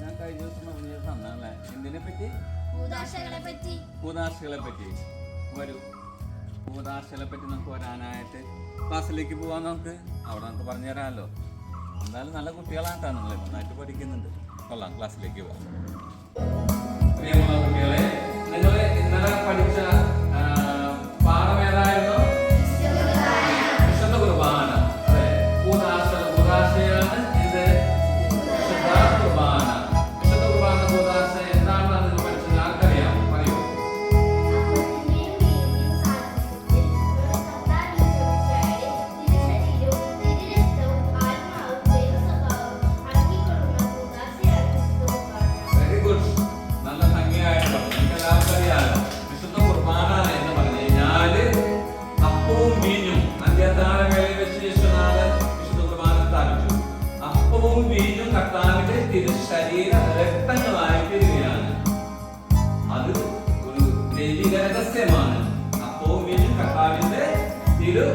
ഞാൻ കഴിഞ്ഞ ദിവസം പറഞ്ഞത് തന്നല്ലേ എന്തിനെ പറ്റി? കൂതാശകളെ പറ്റി. കൂതാശകളെ പറ്റി. വരൂ. കൂതാശകളെ പറ്റി നമുക്ക് വരാനായിട്ട് ക്ലാസ്സിലേക്ക് പോവാൻ നമുക്ക്. അവിടെ നമുക്ക് പറഞ്ഞു തരാമല്ലോ എന്തായാലും നല്ല കുട്ടികളാട്ടാ നിങ്ങൾ നന്നായിട്ട് പഠിക്കുന്നുണ്ട്. കൊള്ളാം. ക്ലാസ്സിലേക്ക് പോവാം. അപ്പവും വീണ്ടും കർത്താവിന്റെ തിരു ശരീര രക്തങ്ങളായി തീരുകയാണ്. അത് ഒരു ദൈവിക രഹസ്യമാണ്. അപ്പവും വീണ്ടും കർത്താവിന്റെ തിരു